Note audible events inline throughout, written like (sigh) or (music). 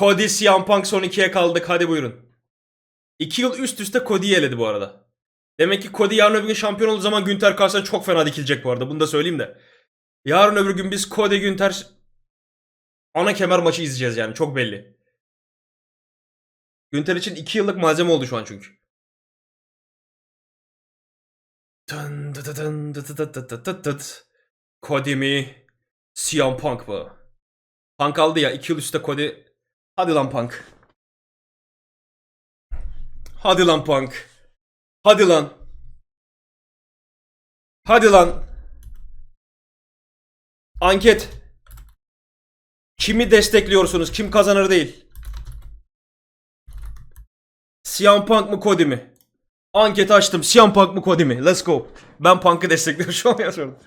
Cody CM Punk son ikiye kaldık. Hadi buyurun. İki yıl üst üste Cody'yi eledi bu arada. Demek ki Cody yarın öbür gün şampiyon olduğu zaman Günter karşısına çok fena dikilecek bu arada. Bunu da söyleyeyim de. Yarın öbür gün biz Cody Günter ana kemer maçı izleyeceğiz yani. Çok belli. Günter için 2 yıllık malzeme oldu şu an çünkü. Dın. Cody mi? CM Punk mı? Punk aldı ya 2 yıl üstte Cody. Hadi lan Punk. Hadi lan Punk. Hadi lan. Hadi lan. Anket. Kimi destekliyorsunuz? Kim kazanır değil? CM Punk mı Cody mi? Anket açtım. CM Punk mı Cody mi? Let's go. Ben Punk'ı destekliyorum (laughs) şu an yazıyorum.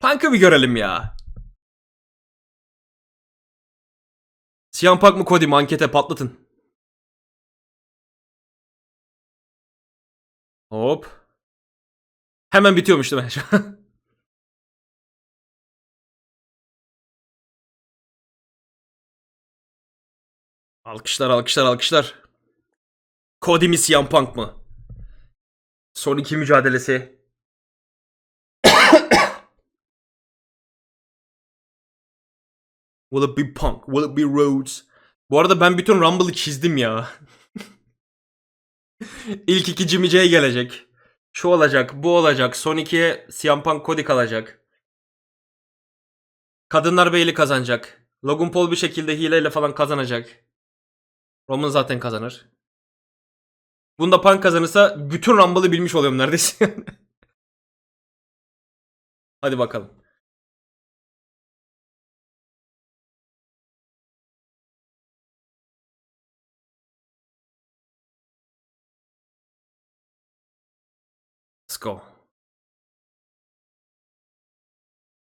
Punk'ı bir görelim ya. CM Punk mı Cody mi? Ankete patlatın. Hop. Hemen bitiyormuş değil mi? (laughs) alkışlar alkışlar alkışlar. Cody mi CM Punk mı? Son iki mücadelesi. Will it be Punk? Will it be Rhodes? Bu arada ben bütün Rumble'ı çizdim ya. (laughs) İlk iki Jimmy J gelecek. Şu olacak, bu olacak. Son ikiye CM Punk Cody kalacak. Kadınlar Bailey kazanacak. Logan Paul bir şekilde hileyle falan kazanacak. Roman zaten kazanır. Bunda Punk kazanırsa bütün Rumble'ı bilmiş oluyorum neredeyse. (laughs) Hadi bakalım. Let's go.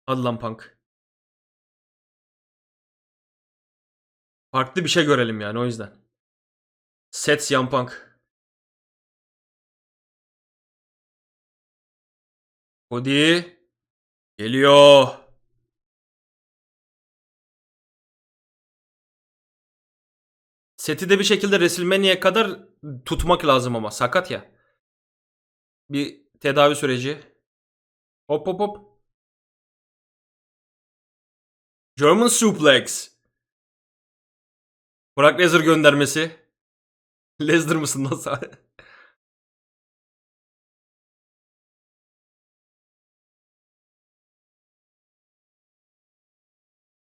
Hadi lan Punk. Farklı bir şey görelim yani o yüzden. Set CM Punk. Cody. Geliyor. Seti de bir şekilde WrestleMania'ya kadar tutmak lazım ama sakat ya. Bir tedavi süreci. Hop hop hop. German Suplex. Brock Lesnar göndermesi. (laughs) Lesnar mısın sen?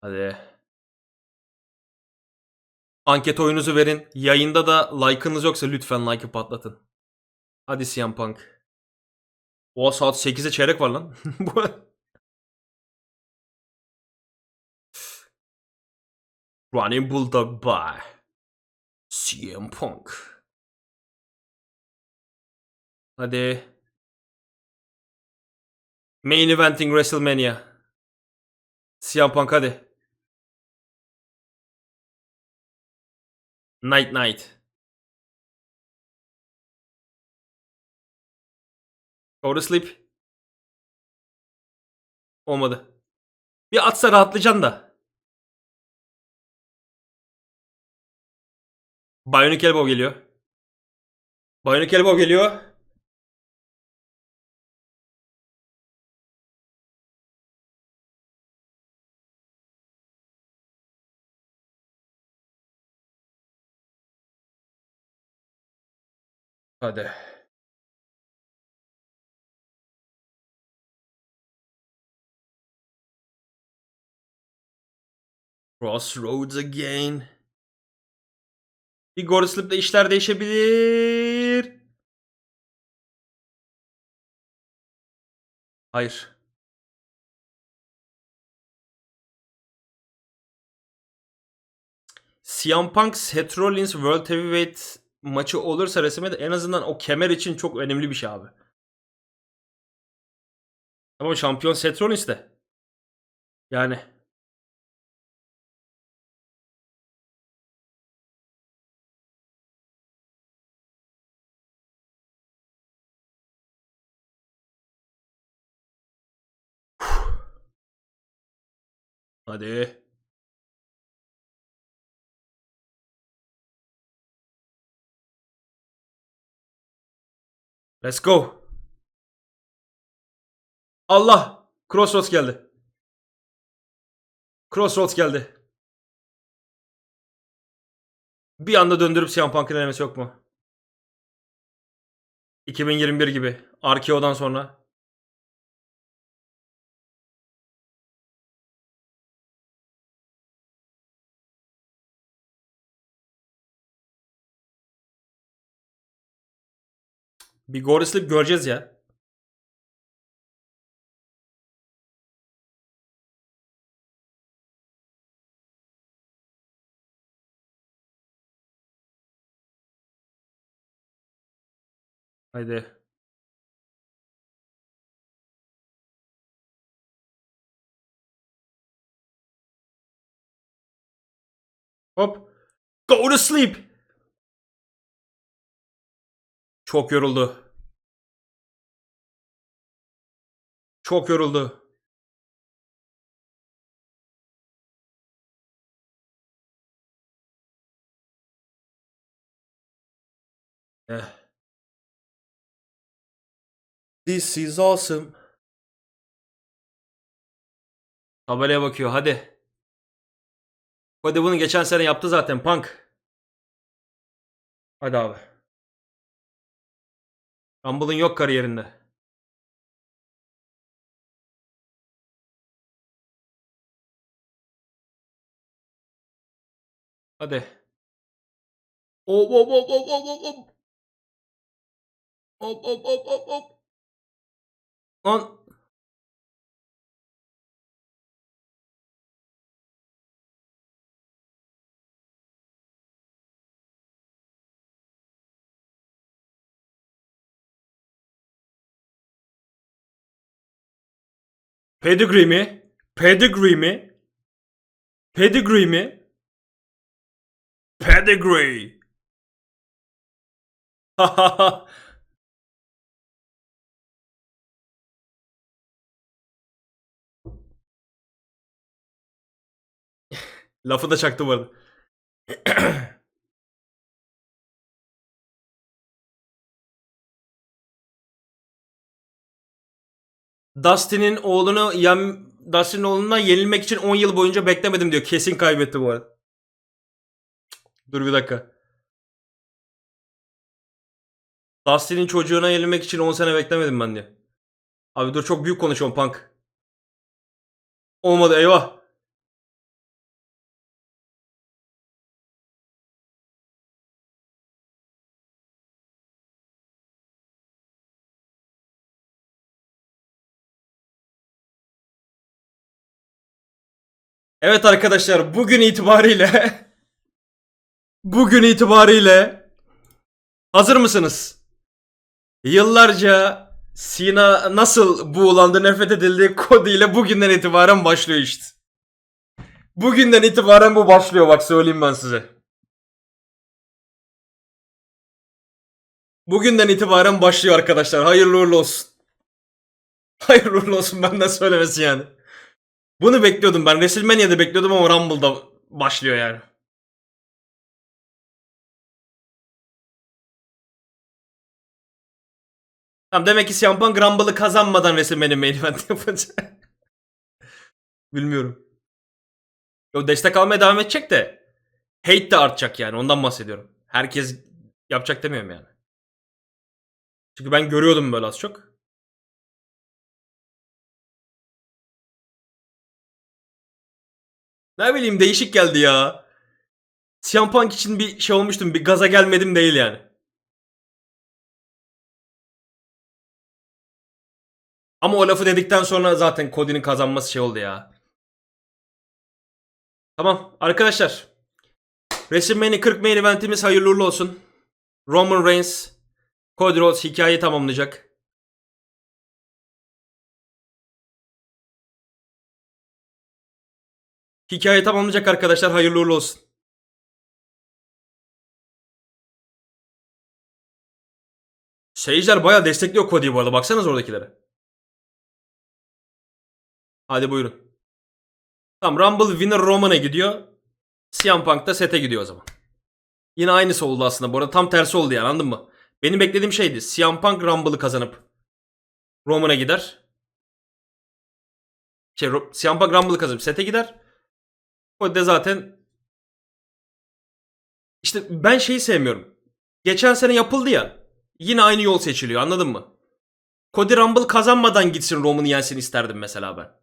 Hadi. Anket oyunuzu verin. Yayında da like'ınız yoksa lütfen like'ı patlatın. Hadi CM Punk. O saat 8'e çeyrek var lan. (laughs) Running Bulldog by CM Punk. Hadi. Main eventing WrestleMania. CM Punk hadi. Night Night. Go to sleep. Olmadı. Bir atsa rahatlayacaksın da. Bionic Elbow geliyor. Bionic Elbow geliyor. Hadi. Crossroads again. Bir Gorislip'le işler değişebilir. Hayır. CM Punk Seth Rollins World Heavyweight maçı olursa resme de en azından o kemer için çok önemli bir şey abi. Ama şampiyon Seth Rollins de. Yani. Hadi. Let's go. Allah. Crossroads geldi. Crossroads geldi. Bir anda döndürüp Siyan Punk'ın yok mu? 2021 gibi. Arkeo'dan sonra. Bir Go to Sleep göreceğiz ya. Haydi. Hop. Go to sleep. Çok yoruldu. Çok yoruldu. Eh. This is awesome. Tabelaya bakıyor hadi. Hadi bunu geçen sene yaptı zaten Punk. Hadi abi. Rumble'ın yok kariyerinde. Hadi. Hop hop hop hop hop hop hop. Hop hop hop hop hop. Lan. Pedigree mi? Pedigree mi? Pedigree mi? Pedigree. (laughs) Lafı da çaktı bu arada. (clears throat) Dustin'in oğlunu Dustin'in oğlundan yenilmek için 10 yıl boyunca beklemedim diyor. Kesin kaybetti bu arada. Dur bir dakika. Dustin'in çocuğuna yenilmek için 10 sene beklemedim ben diyor. Abi dur çok büyük konuşuyorum punk. Olmadı eyvah. Evet arkadaşlar bugün itibariyle (laughs) bugün itibariyle hazır mısınız? Yıllarca Sina nasıl buğulandı, nefret edildi ile bugünden itibaren başlıyor işte. Bugünden itibaren bu başlıyor bak söyleyeyim ben size. Bugünden itibaren başlıyor arkadaşlar. Hayırlı uğurlu olsun. Hayırlı uğurlu olsun benden söylemesi yani. Bunu bekliyordum ben. WrestleMania'da bekliyordum ama Rumble'da başlıyor yani. Tamam demek ki CM Punk Rumble'ı kazanmadan WrestleMania main event (laughs) yapacak. Bilmiyorum. Yo destek almaya devam edecek de hate de artacak yani ondan bahsediyorum. Herkes yapacak demiyorum yani. Çünkü ben görüyordum böyle az çok. Ne bileyim değişik geldi ya. CM Punk için bir şey olmuştum. Bir gaza gelmedim değil yani. Ama o lafı dedikten sonra zaten Cody'nin kazanması şey oldu ya. Tamam arkadaşlar. WrestleMania 40 main eventimiz hayırlı uğurlu olsun. Roman Reigns, Cody Rhodes hikayeyi tamamlayacak. Hikaye tamamlayacak arkadaşlar. Hayırlı uğurlu olsun. Seyirciler bayağı destekliyor Cody'yi bu arada. Baksanız oradakilere. Hadi buyurun. Tamam Rumble winner Roman'a gidiyor. CM Punk da sete gidiyor o zaman. Yine aynısı oldu aslında. Bu arada tam tersi oldu yani anladın mı? Benim beklediğim şeydi. CM Punk Rumble'ı kazanıp Roman'a gider. Şey, CM Punk Rumble'ı kazanıp sete gider. Cody de zaten işte ben şeyi sevmiyorum. Geçen sene yapıldı ya. Yine aynı yol seçiliyor anladın mı? Cody Rumble kazanmadan gitsin Roman'ı yensin isterdim mesela ben.